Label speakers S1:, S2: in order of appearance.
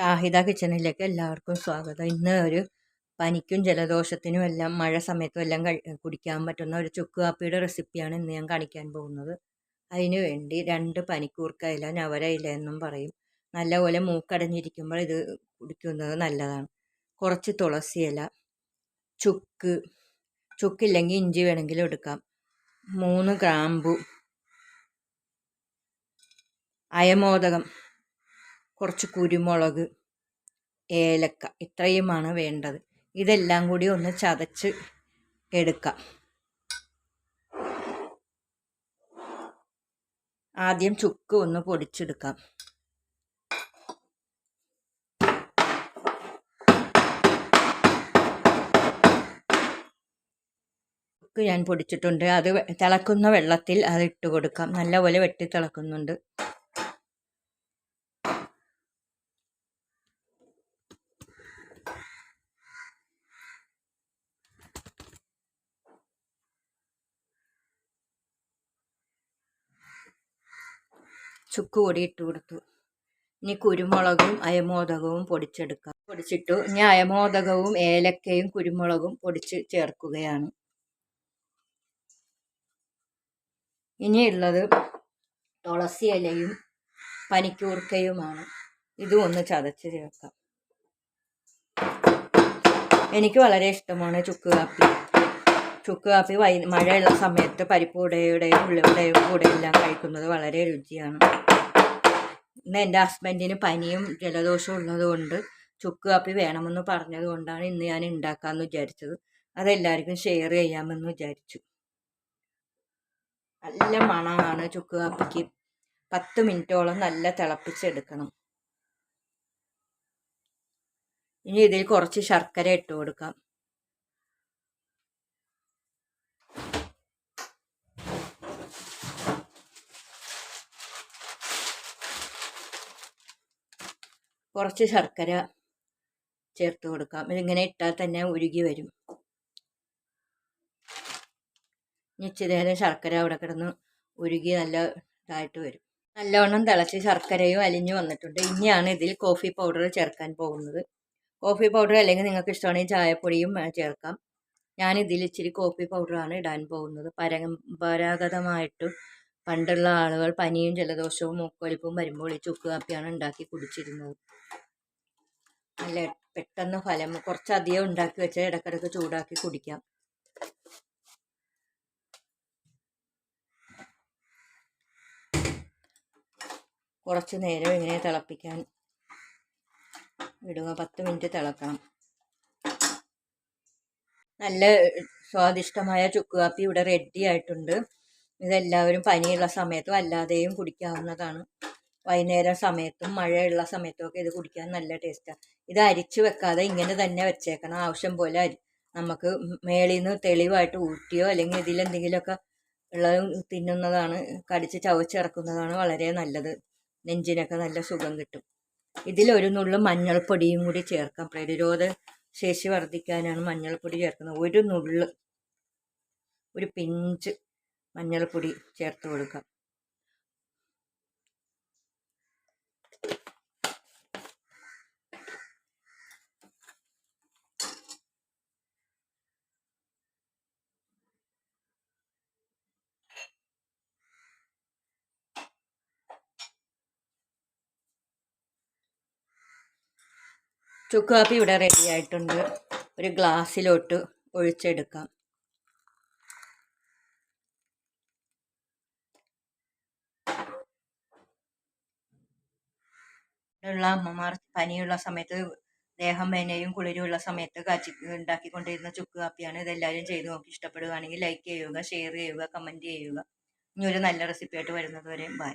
S1: ഷാഹിദ കിച്ചണിലേക്ക് എല്ലാവർക്കും സ്വാഗതം. ഇന്ന് ഒരു പനിക്കും ജലദോഷത്തിനും എല്ലാം മഴ സമയത്തും എല്ലാം കുടിക്കാൻ പറ്റുന്ന ഒരു ചുക്ക് കാപ്പിയുടെ റെസിപ്പിയാണ് ഇന്ന് ഞാൻ കാണിക്കാൻ പോകുന്നത്. അതിനു വേണ്ടി രണ്ട് പനിക്കൂർക്കയില ഇല എന്നും പറയും. നല്ലപോലെ മൂക്കടഞ്ഞിരിക്കുമ്പോൾ ഇത് കുടിക്കുന്നത് നല്ലതാണ്. കുറച്ച് തുളസി ഇല ചുക്ക് ചുക്കില്ലെങ്കിൽ ഇഞ്ചി വേണമെങ്കിലും എടുക്കാം. മൂന്ന് ഗ്രാമ്പു അയമോദകം കുറച്ച് കുരുമുളക് ഏലക്ക ഇത്രയുമാണ് വേണ്ടത്. ഇതെല്ലാം കൂടി ഒന്ന് ചതച്ച് എടുക്കാം. ആദ്യം ചുക്ക് ഒന്ന് പൊടിച്ചെടുക്കാം. ചുക്ക് ഞാൻ പൊടിച്ചിട്ടുണ്ട്. അത് തിളക്കുന്ന വെള്ളത്തിൽ അത് ഇട്ട് കൊടുക്കാം. നല്ലപോലെ വെട്ടി തിളക്കുന്നുണ്ട്. ചുക്ക് പൊടി ഇട്ട് കൊടുത്തു. ഇനി കുരുമുളകും അയമോദകവും പൊടിച്ചെടുക്കാം. പൊടിച്ചിട്ടു. ഇനി അയമോദകവും ഏലക്കയും കുരുമുളകും പൊടിച്ച് ചേർക്കുകയാണ്. ഇനിയുള്ളത് തുളസി ഇലയും പനിക്കൂർക്കയുമാണ്. ഇതും ഒന്ന് ചതച്ച് ചേർക്കാം. എനിക്ക് വളരെ ഇഷ്ടമാണ് ചുക്ക് കാപ്പി ചുക്ക് കാപ്പി വൈ മഴയുള്ള സമയത്ത് പരിപ്പുടയുടെയും ഉള്ളിയുടെയും കൂടെ എല്ലാം കഴിക്കുന്നത് വളരെ രുചിയാണ്. ഇന്ന് എന്റെ ഹസ്ബൻഡിന് പനിയും ജലദോഷവും ഉള്ളതുകൊണ്ട് ചുക്ക് കാപ്പി വേണമെന്ന് പറഞ്ഞത് കൊണ്ടാണ് ഇന്ന് ഞാൻ ഉണ്ടാക്കാമെന്ന് വിചാരിച്ചത്. അതെല്ലാവർക്കും ഷെയർ ചെയ്യാമെന്ന് വിചാരിച്ചു. നല്ല മണമാണ് ചുക്ക് കാപ്പിക്ക് പത്ത് മിനിറ്റോളം നല്ല തിളപ്പിച്ചെടുക്കണം. ഇനി ഇതിൽ കുറച്ച് ശർക്കര ഇട്ട് കൊടുക്കാം. കുറച്ച് ശർക്കര ചേർത്ത് കൊടുക്കാം. ഇതിങ്ങനെ ഇട്ടാൽ തന്നെ ഉരുകി വരും. നിശ്ചിതേരം ശർക്കര അവിടെ കിടന്ന് ഉരുകി നല്ല ഇതായിട്ട് വരും. നല്ലവണ്ണം തിളച്ച് ശർക്കരയും അലിഞ്ഞു വന്നിട്ടുണ്ട്. ഇനിയാണ് ഇതിൽ കോഫി പൗഡർ ചേർക്കാൻ പോകുന്നത്. കോഫി പൗഡർ അല്ലെങ്കിൽ നിങ്ങൾക്ക് ഇഷ്ടമാണെങ്കിൽ ചായപ്പൊടിയും ചേർക്കാം. ഞാൻ ഇതിൽ ഇച്ചിരി കോഫി പൗഡറാണ് ഇടാൻ പോകുന്നത്. പരമ്പരാഗതമായിട്ട് പണ്ടുള്ള ആളുകൾ പനിയും ജലദോഷവും മൂക്കൊലിപ്പും വരുമ്പോൾ ഈ ചുക്ക് കാപ്പിയാണ് ഉണ്ടാക്കി കുടിച്ചിരുന്നത്. നല്ല പെട്ടെന്ന് ഫലം കുറച്ചധികം ഉണ്ടാക്കി വെച്ചാൽ ഇടക്കിടക്ക് ചൂടാക്കി കുടിക്കാം. കുറച്ച് നേരം ഇങ്ങനെ തിളപ്പിക്കാൻ ഇടുക പത്ത് മിനിറ്റ് തിളക്കണം. നല്ല സ്വാദിഷ്ടമായ ചുക്ക് കാപ്പി ഇവിടെ റെഡി ആയിട്ടുണ്ട്. ഇതെല്ലാവരും പനിയുള്ള സമയത്തും അല്ലാതെയും കുടിക്കാവുന്നതാണ്. വൈകുന്നേരം സമയത്തും മഴയുള്ള സമയത്തും ഒക്കെ ഇത് കുടിക്കാൻ നല്ല ടേസ്റ്റാണ് ഇത് അരിച്ചു വെക്കാതെ ഇങ്ങനെ തന്നെ വെച്ചേക്കണം. ആവശ്യം പോലെ അരി നമുക്ക് മേളിൽ നിന്ന് തെളിവായിട്ട് ഊറ്റിയോ അല്ലെങ്കിൽ ഇതിലെന്തെങ്കിലുമൊക്കെ ഉള്ളത് തിന്നുന്നതാണ് കടിച്ച് ചവച്ചിറക്കുന്നതാണ് വളരെ നല്ലത്. നെഞ്ചിനൊക്കെ നല്ല സുഖം കിട്ടും. ഇതിലൊരു നുള്ളു മഞ്ഞൾപ്പൊടിയും കൂടി ചേർക്കാം. പ്രതിരോധ ശേഷി വർദ്ധിക്കാനാണ് മഞ്ഞൾപ്പൊടി ചേർക്കുന്നത്. ഒരു നുള്ളു ഒരു പിഞ്ച് മഞ്ഞൾപ്പൊടി ചേർത്ത് കൊടുക്കാം. ചുക്ക് കാപ്പി ഇവിടെ റെഡി ആയിട്ടുണ്ട്. ഒരു ഗ്ലാസ്സിലോട്ട് ഒഴിച്ചെടുക്കാം. ഉള്ള അമ്മമാർ പനിയുള്ള സമയത്ത് ദേഹം വേനയും കുളിരുള്ള സമയത്ത് കാച്ചി ഉണ്ടാക്കിക്കൊണ്ടിരുന്ന ചുക്ക് കാപ്പിയാണ് ഇതെല്ലാവരും ചെയ്ത് നോക്കി ഇഷ്ടപ്പെടുകയാണെങ്കിൽ ലൈക്ക് ചെയ്യുക ഷെയർ ചെയ്യുക കമന്റ് ചെയ്യുക. ഇനി ഒരു നല്ല റെസിപ്പി ആയിട്ട് വരുന്നത് വരെ ബൈ